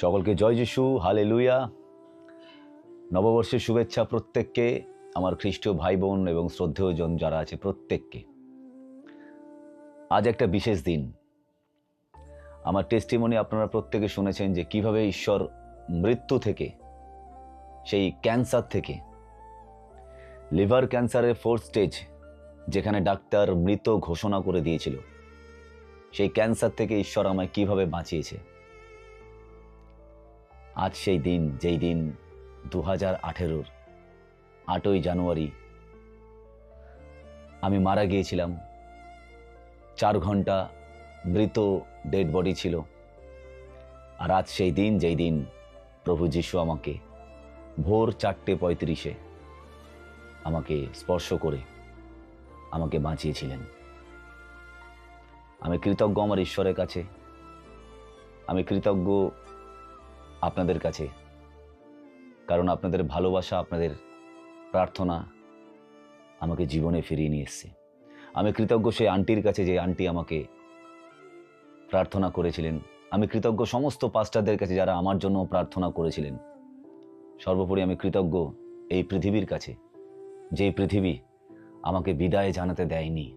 সকলকে জয় যিশু হালে লুইয়া নববর্ষের শুভেচ্ছা প্রত্যেককে, আমার খ্রিস্টীয় ভাই বোন এবং শ্রদ্ধেয়জন যারা আছে প্রত্যেককে। আজ একটা বিশেষ দিন। আমার টেস্টিমনি আপনারা প্রত্যেকে শুনেছেন যে কীভাবে ঈশ্বর মৃত্যু থেকে, সেই ক্যান্সার থেকে, লিভার ক্যান্সারের ফোর্থ স্টেজ যেখানে ডাক্তার মৃত ঘোষণা করে দিয়েছিল, সেই ক্যান্সার থেকে ঈশ্বর আমায় কীভাবে বাঁচিয়েছে। আজ সেই দিন যেই দিন দু হাজার আঠেরোর আটই জানুয়ারি আমি মারা গিয়েছিলাম। চার ঘণ্টা মৃত ডেড বডি ছিল। আর আজ সেই দিন যেই দিন প্রভু যিশু আমাকে ভোর চারটে পঁয়ত্রিশে আমাকে স্পর্শ করে আমাকে বাঁচিয়েছিলেন। আমি কৃতজ্ঞ আমার ঈশ্বরের কাছে। আমি কৃতজ্ঞ আপনাদের কাছে। কারণ আপনাদের ভালোবাসা, আপনাদের প্রার্থনা আমাকে জীবনে ফিরিয়ে নিয়ে এসছে। আমি কৃতজ্ঞ সেই আন্টির কাছে যে আন্টি আমাকে প্রার্থনা করেছিলেন। আমি কৃতজ্ঞ সমস্ত পাস্টারদের কাছে যারা আমার জন্য প্রার্থনা করেছিলেন। সর্বোপরি আমি কৃতজ্ঞ এই পৃথিবীর কাছে, যেই পৃথিবী আমাকে বিদায় জানাতে দেয়নি,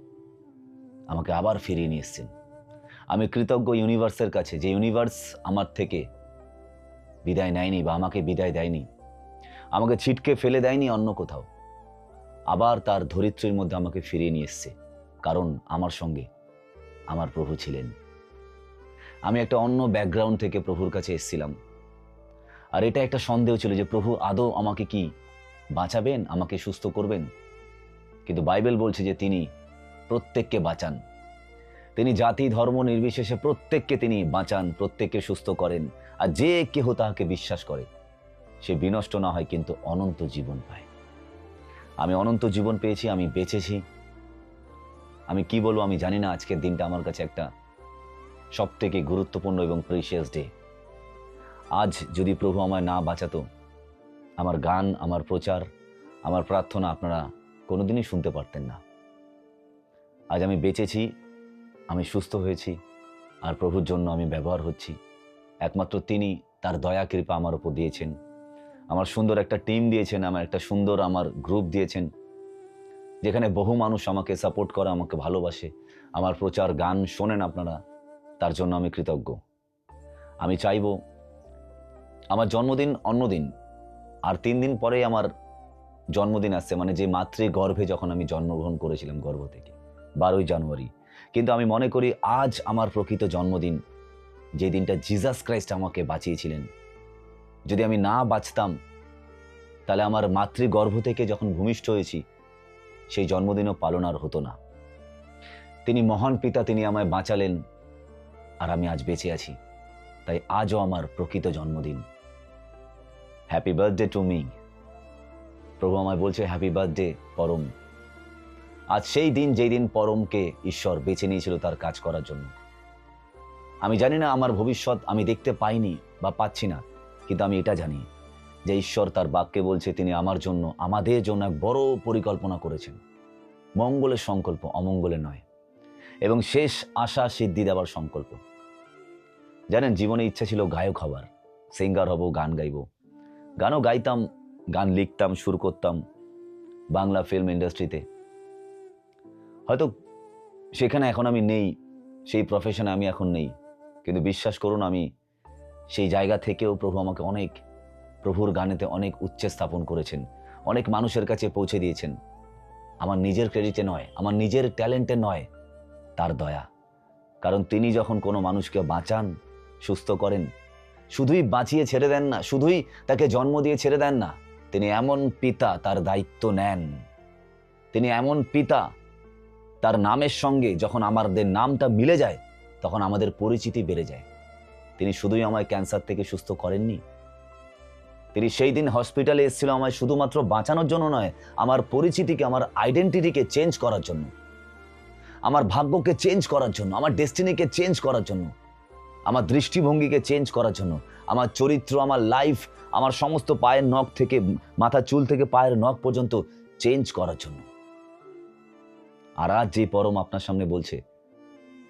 আমাকে আবার ফিরিয়ে নিয়ে এসছেন। আমি কৃতজ্ঞ ইউনিভার্সের কাছে, যে ইউনিভার্স আমার থেকে বিদায় নেয়নি বা আমাকে বিদায় দেয়নি। আমাকে ছিটকে ফেলে দেয়নি অন্য কোথাও। আবার তার ধরিত্রীর মধ্যে আমাকে ফিরিয়ে নিয়ে এসছে, কারণ আমার সঙ্গে আমার প্রভু ছিলেন। আমি একটা অন্য ব্যাকগ্রাউন্ড থেকে প্রভুর কাছে এসেছিলাম। আর এটা একটা সন্দেহ ছিল যে প্রভু আদৌ আমাকে কি বাঁচাবেন, আমাকে সুস্থ করবেন? কিন্তু বাইবেল বলছে যে তিনি প্রত্যেককে বাঁচান। তিনি জাতি, ধর্ম নির্বিশেষে প্রত্যেককে তিনি বাঁচান, প্রত্যেককে সুস্থ করেন। আর যে কেহ তাহাকে বিশ্বাস করে, সে বিনষ্ট না হয় কিন্তু অনন্ত জীবন পায়। আমি অনন্ত জীবন পেয়েছি, আমি বেঁচেছি। আমি কি বলব আমি জানি না, আজকের দিনটা আমার কাছে একটা সব থেকে গুরুত্বপূর্ণ এবং প্রিসিয়াস ডে আজ যদি প্রভু আমায় না বাঁচাতো, আমার গান, আমার প্রচার, আমার প্রার্থনা আপনারা কোনোদিনই শুনতে পারতেন না। আজ আমি বেঁচেছি, আমি সুস্থ হয়েছি, আর প্রভুর জন্য আমি ব্যবহার হচ্ছি। একমাত্র তিনি তার দয়া, কৃপা আমার উপর দিয়েছেন। আমার সুন্দর একটা টিম দিয়েছেন, আমার একটা সুন্দর আমার গ্রুপ দিয়েছেন। যেখানে বহু মানুষ আমাকে সাপোর্ট করে, আমাকে ভালোবাসে। আমার প্রচার গান শোনেন আপনারা, তার জন্য আমি কৃতজ্ঞ। আমি চাইব আমার জন্মদিন অন্যদিন আর তিন দিন পরেই আমার জন্মদিন আসছে মানে যে মাতৃ গর্ভে যখন আমি জন্মগ্রহণ করেছিলাম গর্ভ থেকে, বারোই জানুয়ারি। কিন্তু আমি মনে করি আজ আমার প্রকৃত জন্মদিন যে দিনটা জিজাস ক্রাইস্ট আমাকে বাঁচিয়েছিলেন। যদি আমি না বাঁচতাম, তাহলে আমার মাতৃগর্ভ থেকে যখন ভূমিষ্ঠ হয়েছি, সেই জন্মদিনও পালন আর হতো না। তিনি মহান পিতা, তিনি আমায় বাঁচালেন, আর আমি আজ বেঁচে আছি। তাই আজও আমার প্রকৃত জন্মদিন। হ্যাপি বার্থডে টু মি প্রভু আমায় বলছে হ্যাপি বার্থডে পরম। আজ সেই দিন, যেই দিন পরমকে ঈশ্বর বেছে নিয়েছিল তার কাজ করার জন্য। আমি জানি না আমার ভবিষ্যৎ আমি দেখতে পাইনি বা পাচ্ছি না, কিন্তু আমি এটা জানি যে ঈশ্বর তার বাক্যে বলছে, তিনি আমার জন্য, আমাদের জন্য এক বড় পরিকল্পনা করেছেন। মঙ্গলের সংকল্প অমঙ্গলে নয় এবং শেষ আশা সিদ্ধি দেওয়ার সংকল্প। জানেন, জীবনে ইচ্ছা ছিল গায়ক হবার সিঙ্গার হব, গান গাইব। গানও গাইতাম, গান লিখতাম, সুর করতাম বাংলা ফিল্ম ইন্ডাস্ট্রিতে হয়তো সেখানে এখন আমি নেই, সেই প্রফেশনে আমি এখন নেই। কিন্তু বিশ্বাস করুন আমি সেই জায়গা থেকেও প্রভু আমাকে অনেক প্রভুর গানেতে অনেক উচ্চে স্থাপন করেছেন, অনেক মানুষের কাছে পৌঁছে দিয়েছেন। আমার নিজের ক্রেডিটে নয়, আমার নিজের ট্যালেন্টে নয়, তার দয়া। কারণ তিনি যখন কোনো মানুষকে বাঁচান, সুস্থ করেন, শুধুই বাঁচিয়ে ছেড়ে দেন না, শুধুই তাকে জন্ম দিয়ে ছেড়ে দেন না, তিনি এমন পিতা তার দায়িত্ব নেন। তিনি এমন পিতা তার নামের সঙ্গে যখন আমাদের নামটা মিলে যায় তখন আমাদের পরিচিতি বেড়ে যায়। তিনি শুধুই আমায় ক্যান্সার থেকে সুস্থ করেননি। তিনি সেই দিন হসপিটালে এসেছিল আমায় শুধুমাত্র বাঁচানোর জন্য নয়, আমার পরিচিতিকে, আমার আইডেন্টিটিকে চেঞ্জ করার জন্য। আমার ভাগ্যকে চেঞ্জ করার জন্য, আমার ডেস্টিনিকে চেঞ্জ করার জন্য, আমার দৃষ্টিভঙ্গিকে চেঞ্জ করার জন্য, আমার চরিত্র, আমার লাইফ আমার সমস্ত পায়ের নখ থেকে, মাথা চুল থেকে পায়ের নখ পর্যন্ত চেঞ্জ করার জন্য। আর আজ যে পরম আপনার সামনে বলছে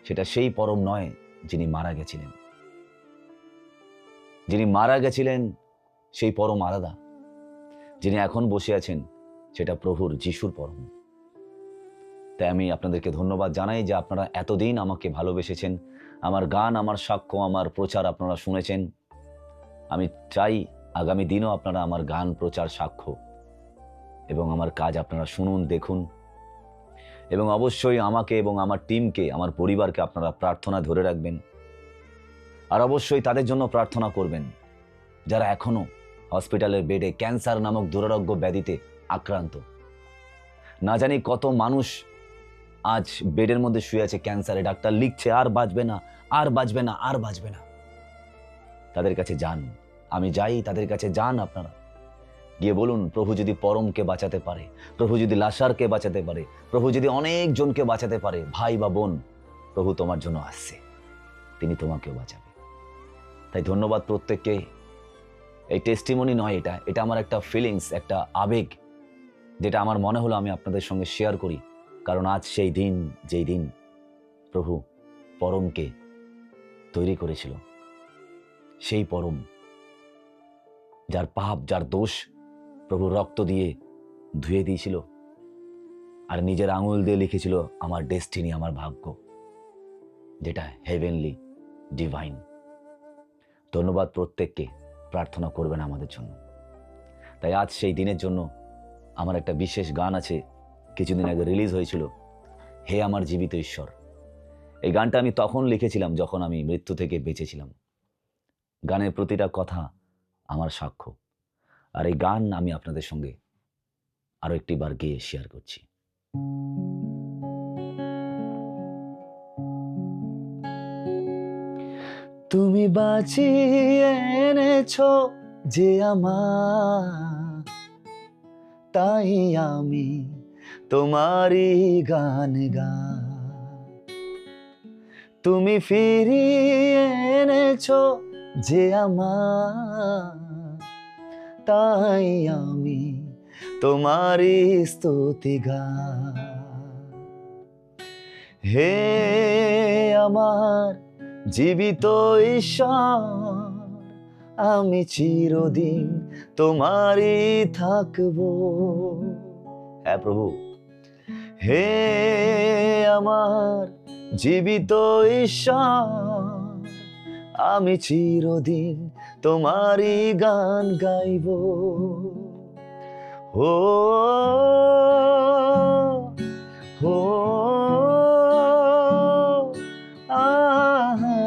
সেটা সেই পরম নয় যিনি মারা গেছিলেন। যিনি মারা গেছিলেন, সেই পরম আলাদা। যিনি এখন বসে আছেন, সেটা প্রভুর যিশুর পরম। তাই আমি আপনাদেরকে ধন্যবাদ জানাই যে আপনারা এতদিন আমাকে ভালোবেসেছেন। আমার গান, আমার সাক্ষ্য, আমার প্রচার আপনারা শুনেছেন। আমি চাই আগামী দিনও আপনারা আমার গান, প্রচার, সাক্ষ্য এবং আমার কাজ আপনারা শুনুন, দেখুন। এবং অবশ্যই আমাকে এবং আমার টিমকে, আমার পরিবারকে আপনারা প্রার্থনা ধরে রাখবেন। আর অবশ্যই তাদের জন্য প্রার্থনা করবেন, যারা এখনও হসপিটালের বেডে ক্যান্সার নামক দুরারোগ্য ব্যাধিতে আক্রান্ত। না জানি কত মানুষ আজ বেডের মধ্যে শুয়ে আছে ক্যান্সারে। ডাক্তার লিখছে, আর বাঁচবে না, আর বাঁচবে না, আর বাঁচবে না। তাদের কাছে যান। আমি যাই, তাদের কাছে যান আপনারা। গিয়ে বলুন, প্রভু যদি পরমকে বাঁচাতে পারে, প্রভু যদি লাসারকে বাঁচাতে পারে, প্রভু যদি অনেক জনকে বাঁচাতে পারে, ভাই বা বোন, প্রভু তোমার জন্য আসছে। তিনি তোমাকেও বাঁচাবে। তাই ধন্যবাদ প্রত্যেককে। এই টেস্টিমনি নয় এটা এটা আমার একটা ফিলিংস একটা আবেগ, যেটা আমার মনে হলো আমি আপনাদের সঙ্গে শেয়ার করি। কারণ আজ সেই দিন, যেই দিন প্রভু পরমকে তৈরি করেছিল। সেই পরম, যার পাপ, যার দোষ প্রভু রক্ত দিয়ে ধুয়ে দিয়েছিল আর নিজের আঙুল দিয়ে লিখেছিল, আমার ডেস্টিনি আমার ভাগ্য, যেটা হেভেনলি ডিভাইন ধন্যবাদ প্রত্যেককে, প্রার্থনা করবেন আমাদের জন্য। তাই আজ সেই দিনের জন্য আমার একটা বিশেষ গান আছে, কিছুদিন আগে রিলিজ হয়েছিল, হে আমার জীবিত ঈশ্বর। এই গানটা আমি তখন লিখেছিলাম, যখন আমি মৃত্যু থেকে বেঁচেছিলাম। গানের প্রতিটা কথা আমার সাক্ষ্য। আর এই গান আমি আপনাদের সঙ্গে আরও একটি বার গিয়ে শেয়ার করছি। তুমি বাঁচিয়ে এনেছো যে আমার, তাই আমি তোমারই গান গা। তুমি ফিরিয়ে এনেছো যে আমার তাই আমি তোমারই স্তুতি গা হে আমার জীবিত ঈশ্বর, আমি চিরদিন তোমারই থাকব। হ্যাঁ প্রভু। হে আমার জীবিত ঈশ্বর আমি চিরদিন তোমারই গান গাইব আহা।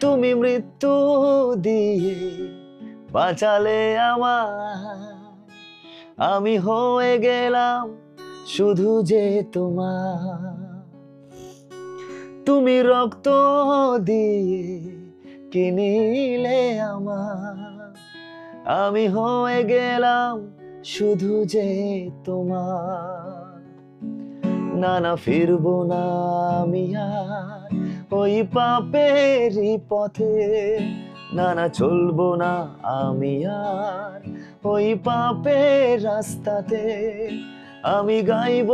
তুমি মৃত্যু দিয়ে বাঁচালে আমার আমি হয়ে গেলাম শুধু যে তোমার। তুমি রক্ত দিয়ে কিনিলে আমার। আমি হয়ে গেলাম শুধু যে তোমার। না না, ফিরবো না আমি আর ওই পাপেরই পথে। না না, চলবো না আমি আর ওই পাপের রাস্তাতে। আমি গাইব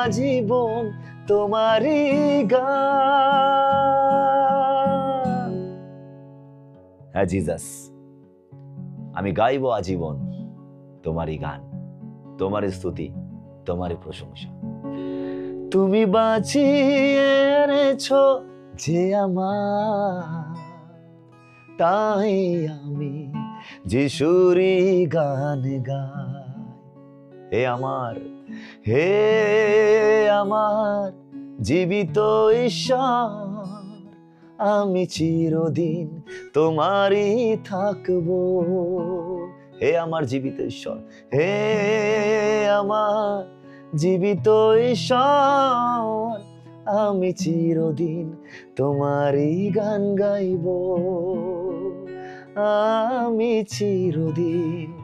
আজীবন তোমারই গান। হ্যাঁ জিজাস, আমি গাইব আজীবন তোমারই গান, তোমারই স্তুতি, তোমারই প্রশংসা। তুমি বাঁচিয়ে এনেছো যে আমার, তাই আমি যিশুরি গান গাই। হে আমার হে আমার জীবিত ঈশ্বর, আমি চিরদিন তোমারই থাকব। হে আমার জীবিত ঈশ্বর, হে আমার জীবিত ঈশ্বর, আমি চিরদিন তোমারই গান গাইব। আমি চিরদিন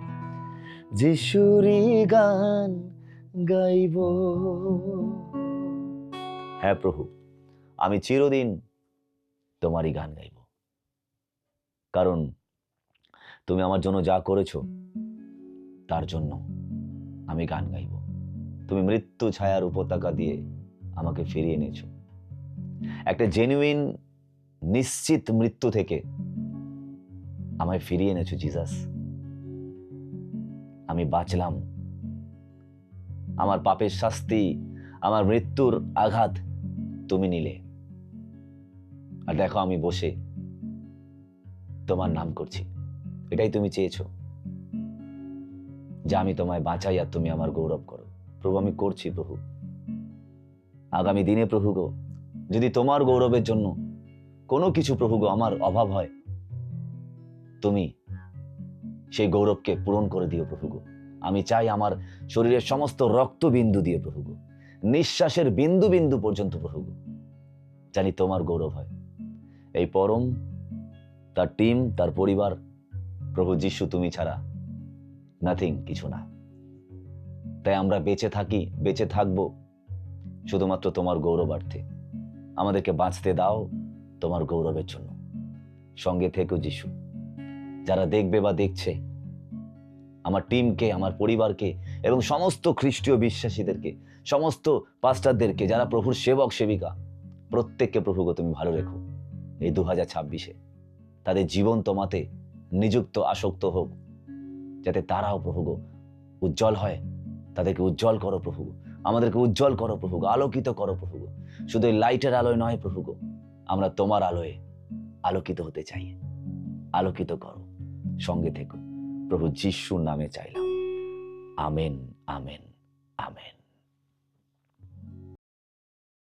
যিশুরি গান গাইব। হ্যাঁ প্রভু, আমি চিরদিন তোমারই গান গাইব। কারণ তুমি আমার জন্য যা করেছ, তার জন্য আমি গান গাইব। তুমি মৃত্যু ছায়ার উপত্যকা দিয়ে আমাকে ফিরিয়ে এনেছো। একটা জেনুইন নিশ্চিত মৃত্যু থেকে আমায় ফিরিয়ে এনেছো, জিসাস। আমি বাঁচলাম। আমার পাপের শাস্তি, আমার মৃত্যুর আঘাত তুমি নিলে। আর দেখো আমি বসে তোমার নাম করছি। এটাই তুমি চেয়েছো। যে আমি তোমায় বাঁচাই আর তুমি আমার গৌরব করো। প্রভু, আমি করছি প্রভু। আগামী দিনে প্রভু গো, যদি তোমার গৌরবের জন্য কোনো কিছু প্রভু গো আমার অভাব হয়, তুমি সেই গৌরবকে পূরণ করে দিও প্রভু গো। আমি চাই আমার শরীরের সমস্ত রক্তবিন্দু দিয়ে প্রভু গো। নিঃশ্বাসের বিন্দু বিন্দু পর্যন্ত প্রভু গো। জানি তোমার গৌরব হয়। এই পরম, তার টিম, তার পরিবার, প্রভু যিশু তুমি ছাড়া নাথিং কিছু না। তাই আমরা বেঁচে থাকি, বেঁচে থাকব শুধুমাত্র তোমার গৌরবার্থে। আমাদেরকে বাঁচতে দাও তোমার গৌরবের জন্য। সঙ্গে থেকো যিশু। যারা দেখবে বা দেখছে, আমার টিমকে, আমার পরিবারকে এবং সমস্ত খ্রিস্টীয় বিশ্বাসীদেরকে, সমস্ত পাস্টারদেরকে, যারা প্রভুর সেবক, সেবিকা, প্রত্যেককে প্রভুকে তুমি ভালো রেখো। এই দু হাজার ছাব্বিশে তাদের জীবন তোমাতে নিযুক্ত, আসক্ত হোক, যাতে তারাও প্রভুগ উজ্জ্বল হয়। তাদেরকে উজ্জ্বল করো প্রভুগ আমাদেরকে উজ্জ্বল করো প্রভুগ আলোকিত করো প্রভুগ শুধু এই লাইটের আলোয় নয় প্রভুগ আমরা তোমার আলোয় আলোকিত হতে চাই। আলোকিত করো। সঙ্গে থেকো। প্রভু যিশুর নামে চাইলাম। আমেন আমেন আমেন।